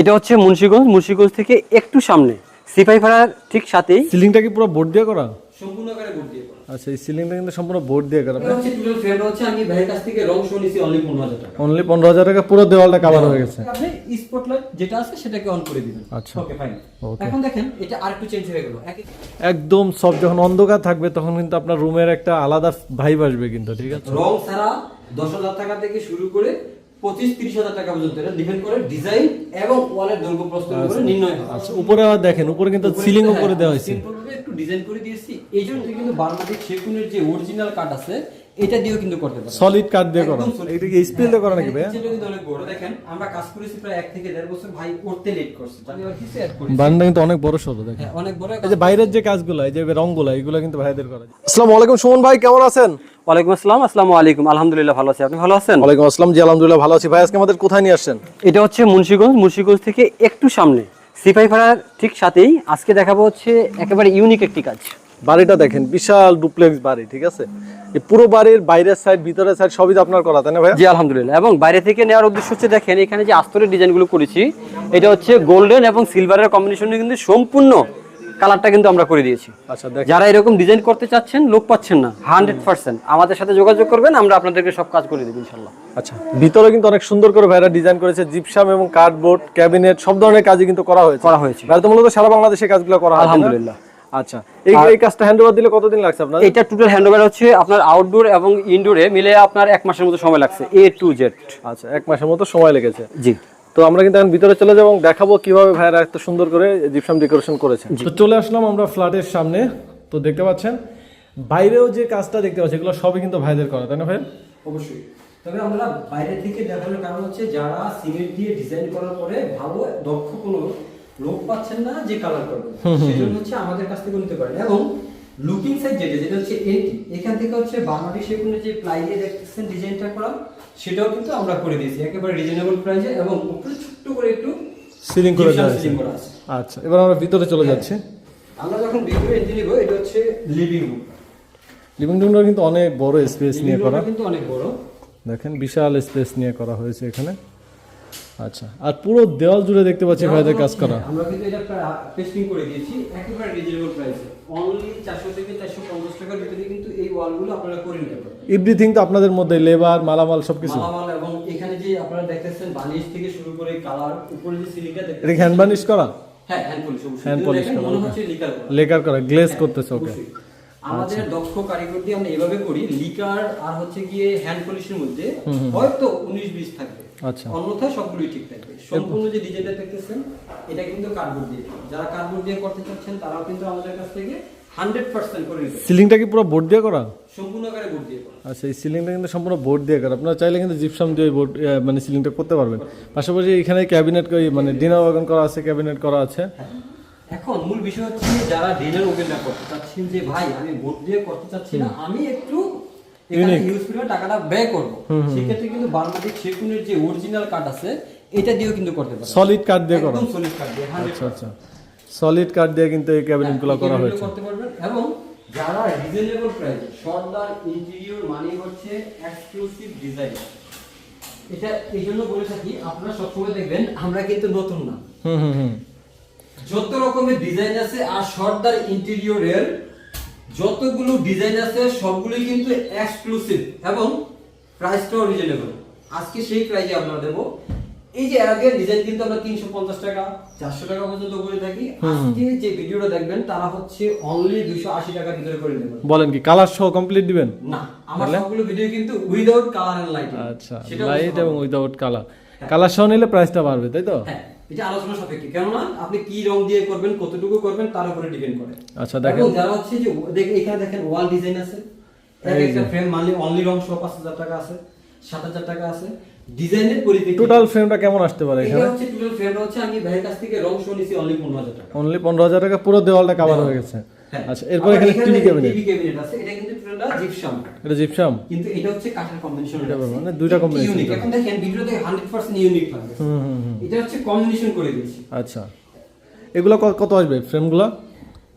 এটা হচ্ছে মুন্সিগঞ্জ মুন্সিগঞ্জ থেকে একটু সামনে। সিপাহি ভাড়ার ঠিক সাথেই। সিলিংটা কি পুরো বোর্ড দিয়ে করা? সম্পূর্ণ করে বোর্ড দিয়ে করা। আচ্ছা এই সিলিংটা কিন্তু সম্পূর্ণ বোর্ড দিয়ে করা। হচ্ছে টোটাল ফ্রেমটা হচ্ছে আমি ভাইয়ের কাছ থেকে রং শো নিছি অনলি পনেরো হাজার টাকা। অনলি পুরো দেওয়ালটা কাভার হয়ে গেছে। আপনি স্পটলাইট যেটা আছে সেটাকে অন করে দিবেন। আচ্ছা। ওকে ফাইন এখন দেখেন এটা আরেকটু চেঞ্জ হয়ে গেল। একদম সব যখন অন্ধকার থাকবে তখন কিন্তু আপনার রুমের একটা আলাদা ভাইব আসবে কিন্তু ঠিক আছে? রং ছাড়া দশ হাজার টাকা থেকে শুরু করে পঁচিশ তিরিশ হাজার টাকা পর্যন্ত এটা ডিপেন্ড করে ডিজাইন এবং ওয়ালের দৈর্ঘ্য প্রস্থ উপরে নির্ণয় হয়। আচ্ছা উপরে দেখেন উপরে কিন্তু সিলিং হ্যাঁ, করে দেওয়া হয়েছে। একটু ডিজাইন করে দিয়েছি। এই জন্য কিন্তু বারমাটিক সেগুনের যে অরিজিনাল কাঠ আছে এটা দিয়েও কিন্তু করতে পারবেন সলিড কাঠ দিয়ে করা। এটা কি স্পিল দিয়ে করা নাকি ভাইয়া? নিচেটা কিন্তু অনেক বড় দেখেন আমরা কাজ করেছি প্রায় এক থেকে দেড় বছর ভাই করতে লেট করছে। আমি আবার কিছু অ্যাড করি বারান্দা কিন্তু অনেক বড় সড়ো দেখেন। হ্যাঁ অনেক বড় এই যে বাইরের যে কাজগুলো এই যে রংগুলো এগুলো কিন্তু ভাইদের করা। আসসালামু আলাইকুম সুমন ভাই কেমন আছেন? ওয়ালাইকুম আসসালাম আসসালামু আলাইকুম। আলহামদুলিল্লাহ ভালো আছি। আপনি ভালো আছেন? ওয়ালাইকুম আসসালাম জি আলহামদুলিল্লাহ ভালো আছি। ভাই আজকে আমাদের কোথায় নিয়ে আসছেন? এটা হচ্ছে মুন্সিগঞ্জ মুন্সিগঞ্জ থেকে একটু সামনে। সিপাহি ভাড়ার ঠিক সাথেই আজকে দেখাবো হচ্ছে একেবারে ইউনিক একটি কাজ। বাড়িটা দেখেন বিশাল ডুপ্লেক্স বাড়ি ঠিক আছে? পুরো বাড়ির বাইরের সাইড ভিতরের সাইড সবই আপনার করা তাই না ভাই জি আলহামদুলিল্লাহ। এবং বাইরে থেকে নেওয়ার উদ্দেশ্য হচ্ছে দেখেন এখানে যে আস্তরের ডিজাইনগুলো করেছি এটা হচ্ছে গোল্ডেন এবং সিলভারের কম্বিনেশনে কিন্তু সম্পূর্ণ কালারটা কিন্তু আমরা করে দিয়েছি। আচ্ছা যারা এরকম ডিজাইন করতে চাচ্ছেন লোক পাচ্ছেন না হান্ড্রেড পার্সেন্ট আমাদের সাথে যোগাযোগ করবেন আমরা আপনাদেরকে সব কাজ করে দেবো ইনশাল্লাহ আচ্ছা ভিতরে কিন্তু অনেক সুন্দর করে ভাইরা ডিজাইন করেছে জিপসাম এবং কার্ডবোর্ড ক্যাবিনেট সব ধরনের কাজই কিন্তু করা হয়েছে। করা হয়েছে। ভাই তো মূলত সারা বাংলাদেশে কাজগুলো করা হয় আলহামদুলিল্লাহ। আচ্ছা এই এই কাজটা হ্যান্ড ওভার দিলে কতদিন লাগছে আপনার এটা টোটাল হ্যান্ডওভার হচ্ছে আপনার আউটডোর এবং ইনডোরে মিলে আপনার এক মাসের মতো সময় লাগছে এ টু জেড আচ্ছা এক মাসের মতো সময় লেগেছে। জি। তো আমরা কিন্তু এখন ভিতরে চলে যাব এবং দেখাবো কীভাবে ভাইরা এত সুন্দর করে জিপসাম ডেকোরেশন করেছে। তো চলে আসলাম আমরা ফ্ল্যাটের সামনে তো দেখতে পাচ্ছেন বাইরেও যে কাজটা দেখতে পাচ্ছি এগুলো সবই কিন্তু ভাইদের করা তাই না ভাই? অবশ্যই। তবে আমরা বাইরে থেকে দেখানোর কারণ হচ্ছে যারা সিমেন্ট দিয়ে ডিজাইন করার পরে ভালো দক্ষ কোনো লোক পাচ্ছেন না যে কালার করবে সেজন্য হচ্ছে আমাদের কাছ থেকে নিতে পারেন। এবং লুকিং সাইড যেটা যেটা হচ্ছে এইটি এখান থেকে হচ্ছে যে প্লাই দিয়ে দেখতেছেন ডিজাইনটা করা সেটাও কিন্তু আমরা করে দিয়েছি। একেবারে রিজনেবল প্রাইসে এবং উপরে ছোট্ট করে একটু সিলিং করে দেওয়া আছে। আচ্ছা এবার আমরা ভিতরে চলে যাচ্ছি। আমরা যখন ভিতরে এন্ট্রি নিব এটা হচ্ছে লিভিং রুম লিভিং রুমটা কিন্তু অনেক বড় স্পেস নিয়ে করা। কিন্তু অনেক বড়। দেখেন বিশাল স্পেস নিয়ে করা হয়েছে এখানে। আচ্ছা আর পুরো দেওয়াল জুড়ে দেখতে পাচ্ছি ভাইদের কাজ করা। হ্যাঁ, আমরা কিন্তু এটা পেস্টিং করে দিয়েছি একেবারে রিজনেবল প্রাইসে অনলি 400 থেকে 450 টাকার ভিতরে কিন্তু এই ওয়ালগুলো আপনারা করে নিতে পারবেন। এভরিথিং তো আপনাদের মধ্যে লেবার মালামাল সবকিছু। মালামাল এবং এখানে যে আপনারা দেখতেছেন বালিশ থেকে শুরু করে কালার উপরে যে সিলিংটা এটা হ্যান্ড বার্নিশ করা? হ্যাঁ হ্যান্ড পলিশ polish দেখেন করা, লিকার করা। লেকার করা গ্লেজ করতেছে ওকে। আমাদের দক্ষ কারিগর দিয়ে আমরা এভাবে করি লিকার আর হচ্ছে গিয়ে হ্যান্ড পলিশের মধ্যে হয়তো 19 20 থাকবে। আচ্ছা। অন্যথায় সবগুলোই ঠিক থাকবে। সম্পূর্ণ যে ডিজাইনটা দেখতেছেন এটা কিন্তু কার্ডবোর্ড দিয়ে। যারা কার্ডবোর্ড দিয়ে করতে চাচ্ছেন তারাও কিন্তু আমাদের কাছ থেকে হান্ড্রেড পার্সেন্ট করে সিলিংটা কি পুরো বোর্ড দিয়ে করা? সম্পূর্ণ আকারে বোর্ড দিয়ে করা। আচ্ছা এই সিলিংটা কিন্তু সম্পূর্ণ বোর্ড দিয়ে করা। আপনারা চাইলে কিন্তু জিপসাম দিয়ে বোর্ড মানে সিলিংটা করতে পারবেন। পাশাপাশি এখানে ক্যাবিনেট মানে ডিনার ওয়াগন করা আছে ক্যাবিনেট করা আছে। এখন মূল বিষয় হচ্ছে যারা ডিজাইন ওপেনটা করতে চাচ্ছেন যে ভাই আমি বোর্ড দিয়ে করতে চাচ্ছি না আমি একটু এখানে ইউজ করে টাকাটা ব্যয় করব। সেক্ষেত্রে কিন্তু বারমাটিক সেগুনের যে অরিজিনাল কাঠ আছে এটা দিয়েও কিন্তু করতে পারবেন সলিড কাঠ দিয়ে করা। সলিড কাঠ দিয়ে আচ্ছা আচ্ছা। সলিড কাঠ দিয়ে কিন্তু এই ক্যাবিনেটগুলো করা হয়েছে। করতে পারবেন। এবং যারা রিজনেবল প্রাইস সর্দার ইন্টেরিয়র মানে হচ্ছে এক্সক্লুসিভ ডিজাইন এটা এই জন্য বলে থাকি আপনারা সবসময় দেখবেন আমরা কিন্তু নতুন না। হুম হুম হুম। যত রকমের ডিজাইন আছে আর সর্দার ইন্টেরিয়রের যতগুলো ডিজাইন আছে, সবগুলোই কিন্তু এক্সক্লুসিভ এবং প্রাইসটাও রিজনেবল আজকে সেই প্রাইসে আপনারা দেবো এই যে আগের ডিজাইন কিন্তু আমরা তিনশো পঞ্চাশ টাকা চারশো টাকা পর্যন্ত করে থাকি। আজকে যে ভিডিওটা দেখবেন তারা হচ্ছে অনলি দুইশো আশি টাকার ভিতরে করে দেবেন বলেন কি কালার সহ কমপ্লিট দিবেন? না আমার সবগুলো ভিডিও কিন্তু উইদাউট কালার এন্ড লাইটিং আচ্ছা লাইট এবং উইদাউট কালার কালার সহ নিলে প্রাইসটা বাড়বে তাই তো? হ্যাঁ এটা আলোচনা সাপেক্ষে। কেননা আপনি কি রং দিয়ে করবেন কতটুকু করবেন তার উপরে ডিপেন্ড করে। আচ্ছা দেখেন। যারা হচ্ছে যে দেখেন এখানে দেখেন ওয়াল ডিজাইন আছে। একটা ফ্রেম মানলি অনলি রং সহ পাঁচ হাজার টাকা আছে সাত হাজার টাকা আছে। ডিজাইনের পরিপ্রেক্ষিতে টোটাল ফ্রেমটা কেমন আসতে পারে এখানে? এটা হচ্ছে টোটাল ফ্রেমটা হচ্ছে আমি ভাইয়ের কাছ থেকে রং সহ নিছি অনলি পনেরো হাজার টাকা। অনলি পনেরো হাজার টাকা পুরো দেওয়ালটা কাভার হয়ে গেছে। হ্যাঁ। আচ্ছা এরপর এখানে টিভি ক্যাবিনেট টিভি ক্যাবিনেট আছে এটা কিন্তু টোটালটা জিপসাম এটা জিপসাম কিন্তু এটা হচ্ছে কাঠের কম্বিনেশন এটা মানে দুইটা combination ইউনিক। এখন দেখেন ভিডিওতে 100% ইউনিক লাগবে। হুম হুম এটা হচ্ছে কম্বিনেশন করে দিয়েছি। আচ্ছা। এগুলো কত আসবে? ফ্রেমগুলো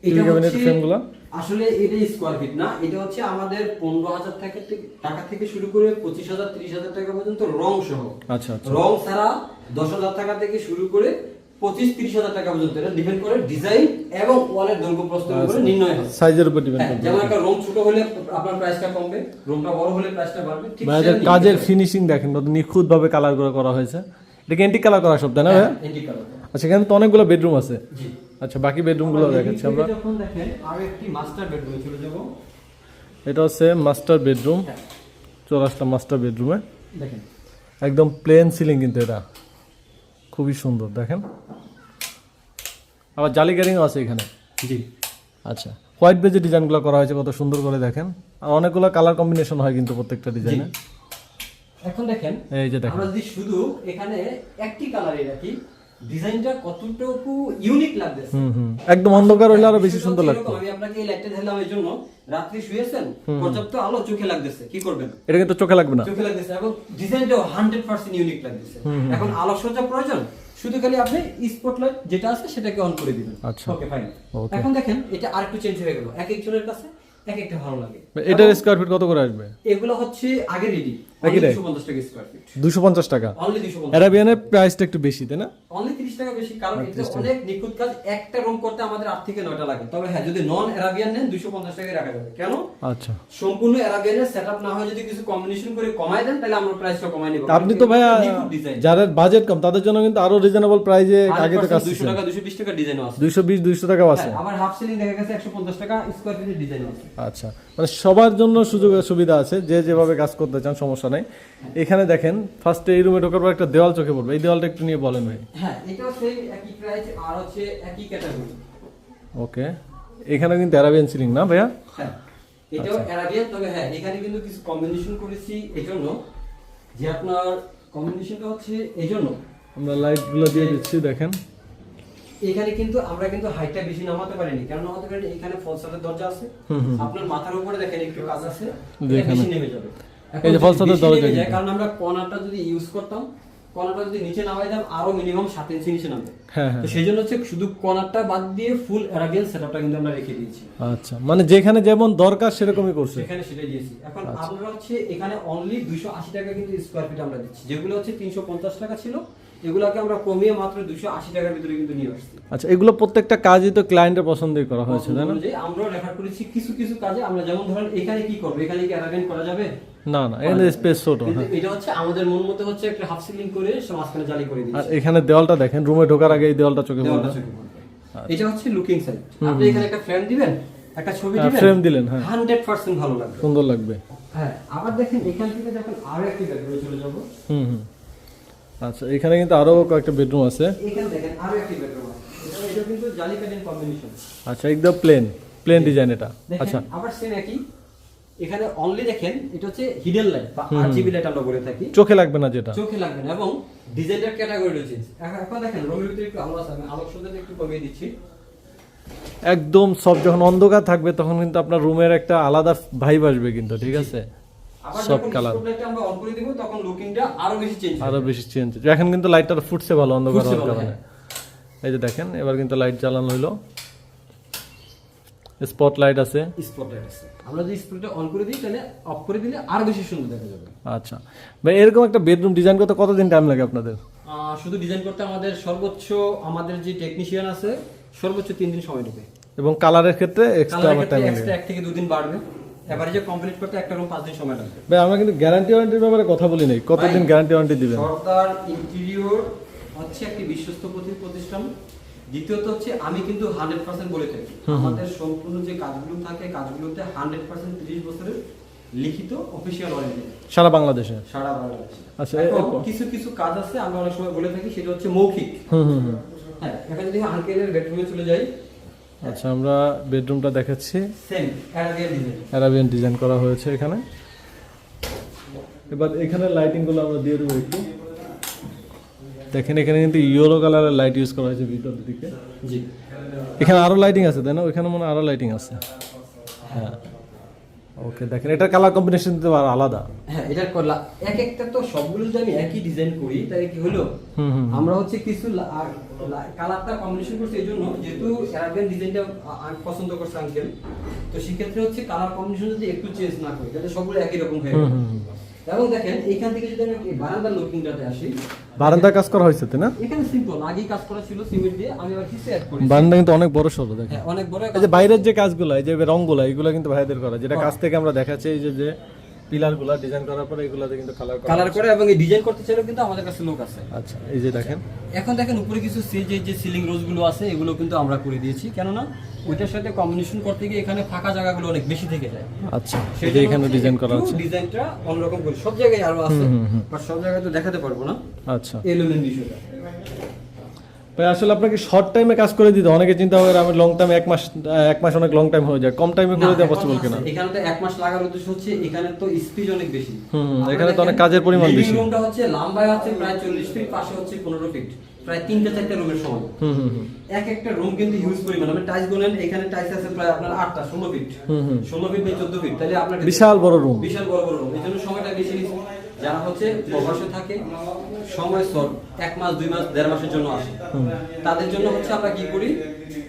টিভি ক্যাবিনেট ফ্রেমগুলো আসলে এটা স্কোয়ার ফিট না এটা হচ্ছে আমাদের পনেরো হাজার টাকা থেকে টাকা থেকে শুরু করে পঁচিশ হাজার ত্রিশ হাজার টাকা পর্যন্ত রং সহ। আচ্ছা আচ্ছা। রং ছাড়া দশ হাজার টাকা থেকে শুরু করে পঁচিশ তিরিশ হাজার টাকা পর্যন্ত এটা ডিপেন্ড করে ডিজাইন এবং ওয়ালের দৈর্ঘ্য প্রস্তুত করে নির্ণয় হয় সাইজের উপর ডিপেন্ড হ্যাঁ, করবে। যেমন একটা ছোট হলে আপনার প্রাইসটা কমবে বড় হলে প্রাইসটা বাড়বে ঠিক কাজের ফিনিশিং দেখেন কত নিখুঁত ভাবে কালার করে করা হয়েছে। এটা এন্টিক কালার করা সব তাই না হ্যাঁ। আচ্ছা এখানে তো অনেকগুলো বেডরুম আছে। জি। আচ্ছা বাকি বেডরুমগুলো দেখাচ্ছি আমরা। যখন দেখেন আরও একটি মাস্টার বেডরুমে চলে যাব। এটা হচ্ছে মাস্টার বেডরুম হ্যাঁ। চলে আসলাম মাস্টার বেডরুমে দেখেন। একদম প্লেন সিলিং কিন্তু এটা। খুবই সুন্দর দেখেন। আবার জালি গ্যারিংও আছে এখানে। জি। আচ্ছা হোয়াইট বেজে ডিজাইনগুলো করা হয়েছে কত সুন্দর করে দেখেন। আর অনেকগুলো কালার কম্বিনেশন হয় কিন্তু প্রত্যেকটা ডিজাইনে। এখন দেখেন এই যে দেখেন। আমরা যদি শুধু এখানে একটি কালারে রাখি ডিজাইনটা কতটুকু ইউনিক লাগতেছে। একদম অন্ধকার হইলে আরও বেশি সুন্দর লাগতো। আমি আপনাকে এই লাইটটা দিলাম এই জন্য। রাত্রি শুয়েছেন পর্যাপ্ত আলো চোখে লাগতেছে কি করবেন? এটা কিন্তু চোখে লাগবে না। চোখে লাগতেছে এবং ডিজাইনটাও হান্ড্রেড পার্সেন্ট ইউনিক লাগতেছে। এখন আলোকসজ্জা প্রয়োজন শুধু খালি আপনি স্পটলাইট যেটা আছে সেটাকে অন করে দিবেন। আচ্ছা। ওকে ফাইন এখন দেখেন এটা আরেকটু চেঞ্জ হয়ে গেল। এক একজনের কাছে এক একটা ভালো লাগে। এটার স্কোয়ার ফিট কত করে আসবে? এগুলো হচ্ছে আগে রেডি দুশো পঞ্চাশ টাকা দুশো দুশো অ্যারাবিয়ানের প্রাইসটা একটু বেশি তাই না? অনলি তিরিশ টাকা বেশি কারণ এটা অনেক নিখুঁত কাজ একটা রুম করতে আমাদের আট থেকে নয়টা লাগে। তবে হ্যাঁ যদি নন অ্যারাবিয়ান নেন দুশো পঞ্চাশ টাকায় রাখা যাবে। কেন? আচ্ছা। সম্পূর্ণ অ্যারাবিয়ানের সেট না হয় যদি কিছু কম্বিনেশন করে কমাই দেন তাহলে আমরা প্রাইসটা কমাই নিব। আপনি তো ভাইয়া যারা বাজেট কম তাদের জন্য কিন্তু আরও রিজনেবল প্রাইজে আগে তো কাজ দুশো টাকা দুশো বিশ টাকা ডিজাইন আছে। দুইশো বিশ টাকাও আছে। হ্যাঁ, আবার হাফ সিলিং দেখা গেছে একশো পঞ্চাশ টাকা স্কোয়ার ফিটের ডিজাইন আছে। আচ্ছা। মানে সবার জন্য সুযোগ সুবিধা আছে যে যেভাবে কাজ করতে চান সমস্যা নেই। এখানে দেখেন ফার্স্টে এই রুমে ঢোকার পর একটা দেওয়াল চোখে পড়বে। এই দেওয়ালটা একটু নিয়ে বলেন ভাই। হ্যাঁ এটাও সেম একই প্রাইস আর হচ্ছে একই ক্যাটাগরি ওকে। এখানে কিন্তু অ্যারাবিয়ান সিলিং না ভাইয়া? হ্যাঁ এটাও অ্যারাবিয়ান তবে হ্যাঁ এখানে কিন্তু কিছু কম্বিনেশন করেছি এজন্য। যে আপনার কম্বিনেশনটা হচ্ছে এজন্য। আমরা লাইটগুলো দিয়ে দিচ্ছি দেখেন। এখানে কিন্তু আমরা কিন্তু হাইটটা বেশি নামাতে পারিনি কেন নামাতে পারিনি এখানে ফলসাদের দরজা আছে। আপনার মাথার উপরে দেখেন একটু কাজ আছে বেশি নেমে যাবে। এই যে দরজা কারণ আমরা কর্নারটা যদি ইউজ করতাম কর্নারটা যদি নিচে নামাই দাম আরও মিনিমাম সাত ইঞ্চি নিচে নামবে। হ্যাঁ হ্যাঁ। তো সেই জন্য হচ্ছে শুধু কর্নারটা বাদ দিয়ে ফুল অ্যারাবিয়ান সেটআপটা কিন্তু আমরা রেখে দিয়েছি। আচ্ছা মানে যেখানে যেমন দরকার সেরকমই করছে। সেখানে সেটাই দিয়েছি। এখন আচ্ছা। আমরা হচ্ছে এখানে অনলি দুইশো আশি টাকা কিন্তু স্কোয়ার ফিট আমরা দিচ্ছি। যেগুলো হচ্ছে তিনশো পঞ্চাশ টাকা ছিল এগুলোকে আমরা কমিয়ে মাত্র দুইশো আশি টাকার ভিতরে কিন্তু নিয়ে আসছি। আচ্ছা এগুলো প্রত্যেকটা কাজই তো ক্লায়েন্টের পছন্দই করা হয়েছে তাই না? আমরাও রেফার করেছি কিছু কিছু কাজে আমরা যেমন ধরেন এখানে কি করব? এখানে কি অ্যারাবেন করা যাবে? না না এখানে স্পেস ছোট হ্যাঁ। এটা হচ্ছে আমাদের মন মতো হচ্ছে একটা হাফ সিলিং করে সে মাঝখানে জালি করে আর এখানে দেওয়ালটা দেখেন রুমে ঢোকার আগে এই দেওয়ালটা চোখে পড়বে। এটা হচ্ছে লুকিং সাইড আপনি এখানে একটা ফ্রেম দিবেন একটা ছবি হ্যাঁ, দিবেন frame দিলেন, হ্যাঁ। হান্ড্রেড পার্সেন্ট ভালো লাগবে। সুন্দর লাগবে। হ্যাঁ আবার দেখেন এখান থেকে যখন আরও একটি বেডরুমে চলে যাব। হুম হুম। আচ্ছা এখানে কিন্তু আরও কয়েকটা বেডরুম আছে। এখানে দেখেন আরও একটি বেডরুম আছে। এটা- কিন্তু জালি কম্বিনেশন আচ্ছা একদম প্লেন প্লেন ডিজাইন এটা। আচ্ছা। আবার সেম একই। এখানে অনলি দেখেন এটা হচ্ছে হিডেন লাইট বা আরজিবি লাইট আমরা বলে থাকি। চোখে লাগবে না যেটা। চোখে লাগবে না এবং ডিজাইনের ক্যাটাগরি রয়েছে। এখন দেখেন রঙের ভিতরে একটু আলো আছে আমি আলোক সজ্জাটা একটু কমিয়ে দিচ্ছি। একদম সব যখন অন্ধকার থাকবে তখন কিন্তু আপনার রুমের একটা আলাদা ভাইব আসবে কিন্তু ঠিক আছে? সব কালার আমরা অন করে দিব তখন লুকিংটা আরও বেশি চেঞ্জ আরও বেশি চেঞ্জ এখন কিন্তু লাইটটা ফুটছে ভালো অন্ধকার হওয়ার কারণে। এই যে দেখেন এবার কিন্তু লাইট জ্বালানো হইল স্পট লাইট আছে। স্পট লাইট আছে। আমরা যদি স্পটটা অন করে দিই তাহলে অফ করে দিলে আরও বেশি সুন্দর দেখা যাবে। আচ্ছা। ভাই এরকম একটা বেডরুম ডিজাইন করতে কতদিন টাইম লাগে আপনাদের? শুধু ডিজাইন করতে আমাদের সর্বোচ্চ আমাদের যে টেকনিশিয়ান আছে সর্বোচ্চ তিন দিন সময় নেবে। এবং কালারের ক্ষেত্রে এক্সট্রা আমার টাইম এক্সট্রা এক থেকে দুদিন বাড়বে। এবারে কমপ্লিট করতে একটা রুম দিন সময় লাগবে। ভাই আমরা কিন্তু গ্যারান্টি ওয়ারেন্টির ব্যাপারে কথা বলি নাই। কতদিন গ্যারান্টি ওয়ারেন্টি দিবেন? সর্দার ইন্টেরিয়র হচ্ছে একটি বিশ্বস্ত প্রতিষ্ঠান। দ্বিতীয়ত হচ্ছে আমি কিন্তু হান্ড্রেড পার্সেন্ট বলে থাকি। আমাদের সম্পূর্ণ যে কাজগুলো থাকে কাজগুলোতে হান্ড্রেড পার্সেন্ট তিরিশ বছরের লিখিত অফিসিয়াল ওয়ারেন্টি সারা বাংলাদেশে? সারা বাংলাদেশে। আচ্ছা, কিছু কিছু কাজ আছে আমরা অনেক সময় বলে থাকি সেটা হচ্ছে মৌখিক। হ্যাঁ এখন যদি আঙ্কেলের বেডরুমে চলে যাই। আচ্ছা আমরা বেডরুমটা দেখাচ্ছি। Same Arabian design Arabian design করা হয়েছে এখানে। এবার এখানে লাইটিংগুলো আমরা দিয়ে দেবো একটু। দেখেন এখানে কিন্তু ইয়েলো কালারের লাইট ইউজ করা হয়েছে ভিতর দিকে। জি। এখানে আরও লাইটিং আছে তাই না? ওইখানে মনে হয় আরও লাইটিং আছে। হ্যাঁ। ওকে দেখেন এটা কালার কম্বিনেশন তো আর আলাদা। হ্যাঁ এটার কলা এক একটা তো সবগুলো যদি আমি একই ডিজাইন করি তাহলে কি হলো? আমরা হচ্ছে কিছু কালারটা কম্বিনেশন করছি এই জন্য যেহেতু অ্যারাবিয়ান ডিজাইনটা পছন্দ করছি আঙ্কেল তো সেক্ষেত্রে হচ্ছে কালার কম্বিনেশন যদি একটু চেঞ্জ না করি তাহলে সবগুলো একই রকম হয়ে যাবে। এবং দেখেন এখান থেকে যদি আমি বারান্দার লুকিংটাতে আসি বারান্দা কাজ করা হয়েছে তাই না? এখানে সিম্পল আগে কাজ করা ছিল সিমেন্ট দিয়ে আমি আবার কিছু অ্যাড করি বারান্দা কিন্তু অনেক বড় সড়ো দেখেন। হ্যাঁ অনেক বড় এই যে বাইরের যে কাজগুলো এই যে রংগুলো এগুলো কিন্তু ভাইদের করা যেটা কাজ থেকে আমরা দেখাচ্ছি এই যে যে পিলারগুলো ডিজাইন করার পরে এগুলোতে কিন্তু কালার করা কালার করে এবং এই ডিজাইন করতে চাইলেও কিন্তু আমাদের কাছে লোক আছে। আচ্ছা এই যে দেখেন। এখন দেখেন উপরে কিছু যে যে সিলিং রোজগুলো আছে এগুলো কিন্তু আমরা করে দিয়েছি। কেননা ওইটার সাথে কম্বিনেশন করতে গিয়ে এখানে ফাঁকা জায়গাগুলো অনেক বেশি থেকে যায়। আচ্ছা যে এখানে ডিজাইন করা আছে ডিজাইনটা অন্যরকম করি। সব জায়গায় আরও আছে। বাট সব জায়গায় তো দেখাতে পারব না। আচ্ছা। এলোমেন বিষয়টা। ভাই আসলে আপনাকে শর্ট টাইমে কাজ করে দিতে অনেকে চিন্তা করে আমি লং টাইম এক মাস এক মাস অনেক লং টাইম হয়ে যায়। কম টাইমে করে দেওয়া পসিবল কিনা? এখানে তো এক মাস লাগার উদ্দেশ্য হচ্ছে এখানে তো স্পিড অনেক বেশি। হুম, এখানে তো অনেক কাজের পরিমাণ বেশি। রুমটা হচ্ছে লম্বায় হচ্ছে প্রায় চল্লিশ ফিট পাশে হচ্ছে পনেরো ফিট প্রায় তিনটা চারটা রুমের সমান। হুম হুম হুম। এক একটা রুম কিন্তু হিউজ পরিমাণ। আপনি টাইলস গুনেন এখানে টাইস আছে প্রায় আপনার আটটা ষোলো ফিট হুম, হুম। ষোলো ফিট বা চোদ্দ ফিট তাহলে আপনার বিশাল বড় রুম বিশাল বড় বড় রুম এই জন্য সময়টা বেশি যারা হচ্ছে প্রবাসে থাকে সময় সর এক মাস দুই মাস দেড় মাসের জন্য আসে। তাদের জন্য হচ্ছে আমরা কি করি?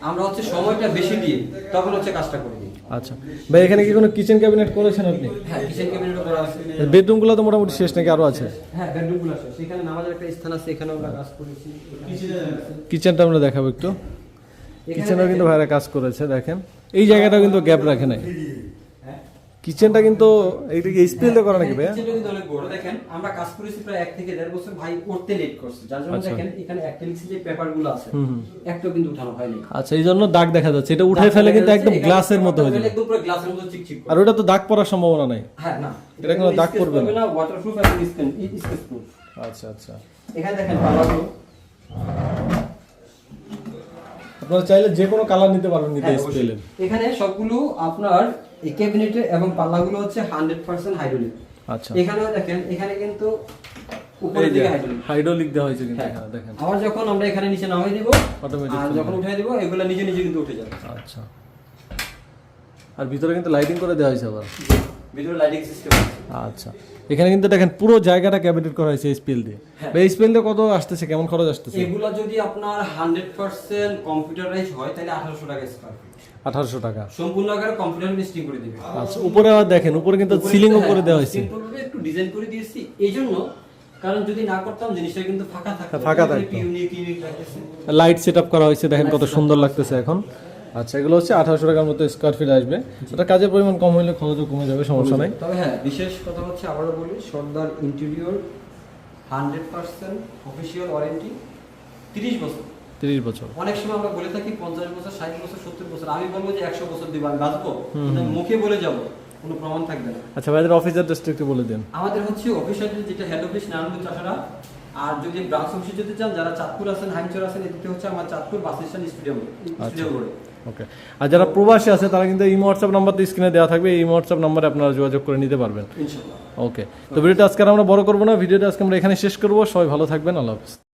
আমরা হচ্ছে সময়টা বেশি দিয়ে তখন হচ্ছে কাজটা করি আচ্ছা। ভাই এখানে কি কোনো কিচেন ক্যাবিনেট করেছেন আপনি? হ্যাঁ কিচেন ক্যাবিনেটও করা আছে। বেডরুমগুলো তো মোটামুটি শেষ নাকি আরও আছে? হ্যাঁ বেডরুমগুলো আছে। সেখানে নামাজের একটা স্থান আছে এখানে আমরা কাজ করেছি। কিচেনটা আমরা দেখাবো একটু। কিচেনও কিন্তু ভাইরা কাজ করেছে দেখেন। এই জায়গাটাও কিন্তু গ্যাপ রাখে নাই। কিচেনটা কিন্তু এইটা কি স্পিল দিয়ে করা নাকি ভাইয়া? কিচেনটা কিন্তু অনেক বড়। দেখেন আমরা কাজ করেছি প্রায় এক থেকে দেড় বছর ভাই করতে লেট করছে। যার জন্য আচ্ছা। দেখেন এখানে অ্যাক্রিলিক্সের যে পেপারগুলো আছে। একটাও কিন্তু উঠানো হয়নি। আচ্ছা এই জন্য দাগ দেখা যাচ্ছে। এটা উঠে ফেলে কিন্তু একদম গ্লাসের মতো হয়ে যাবে। একদম পুরো গ্লাসের মতো চিকচিক করে। আর ওটা তো দাগ পড়ার সম্ভাবনা নাই। হ্যাঁ না। এটা কোনো দাগ পড়বে না। ওয়াটারপ্রুফ এবং স্কেচ প্রুফ আচ্ছা আচ্ছা। এখানে দেখেন পাল্লাগুলো আপনারা চাইলে যে কোনো কালার নিতে পারবেন নিতে হ্যাঁ, স্পেলের এখানে সবগুলো আপনার এই ক্যাবিনেটে এবং পাল্লাগুলো হচ্ছে হান্ড্রেড পার্সেন্ট হাইড্রোলিক আচ্ছা। এখানেও দেখেন এখানে কিন্তু উপরের দিকে হাইড্রোলিক হাইড্রোলিক দেওয়া হয়েছে কিন্তু হ্যাঁ। এখানে দেখেন। আবার যখন আমরা এখানে নিচে নামাই দিব Automatic আর যখন উঠাই দিব এগুলো নিজে নিজে কিন্তু উঠে যাবে। আচ্ছা। আর ভিতরে কিন্তু লাইটিং করে দেওয়া হয়েছে আবার। ভিতরে লাইটিং সিস্টেম আছে। আচ্ছা। এখানে কিন্তু দেখেন পুরো জায়গাটা ক্যাবিনেট করা হয়েছে স্পেল দিয়ে। হ্যাঁ। এই স্পেল দিয়ে কত আসতেছে কেমন খরচ আসতেছে? এগুলো যদি আপনার হান্ড্রেড পার্সেন্ট কম্পিউটারাইজ হয় তাহলে আঠারোশো টাকা স্কোয়ার আঠারোশো টাকা। সম্পূর্ণ আকারে কম্পিউটার মিস্টিং করে দিবে। আচ্ছা উপরে আবার দেখেন উপরে কিন্তু সিলিং উপরে দেওয়া হয়েছে। একটু ডিজাইন করে দিয়েছি। এই জন্য কারণ যদি না করতাম জিনিসটা কিন্তু ফাঁকা থাকতো। ফাঁকা থাকতো। লাইট সেট আপ করা হয়েছে দেখেন কত সুন্দর লাগতেছে এখন। আচ্ছা এগুলো হচ্ছে আঠারোশো টাকার মতো স্কোয়ার ফিট আসবে। এটা কাজের পরিমাণ কম হলে খরচও কমে যাবে সমস্যা নাই। তবে হ্যাঁ বিশেষ কথা হচ্ছে আবারও বলি Sardar interior hundred percent official warranty তিরিশ বছর। তিরিশ বছর। অনেক সময় আমরা বলে থাকি পঞ্চাশ বছর ষাট বছর সত্তর বছর। আমি বলব যে একশো বছর দিব আমি বাঁচবো। মুখে বলে যাব কোনো প্রমাণ থাকবে না। আচ্ছা অফিস অ্যাড্রেসটা একটু বলে দিন। আমাদের হচ্ছে অফিস অ্যাড্রেস যেটা হেড অফিস নারায়ণগঞ্জ আর যদি ব্রাঞ্চ অফিসে যেতে চান যারা চাঁদপুর আছেন হাইমচর আছেন এদিকে হচ্ছে আমার চাঁদপুর বাস রোডে ওকে আর যারা প্রবাসী আছে তারা কিন্তু এই হোয়াটসঅ্যাপ নাম্বার তো স্ক্রিনে দেওয়া থাকবে। এই হোয়াটসঅ্যাপ নাম্বারে আপনারা যোগাযোগ করে নিতে পারবেন। ওকে তো ভিডিওটা আজকে আমরা বড় করব না। ভিডিওটা আজকে আমরা এখানে শেষ করব। সবাই ভালো থাকবেন। আল্লাহ হাফিজ।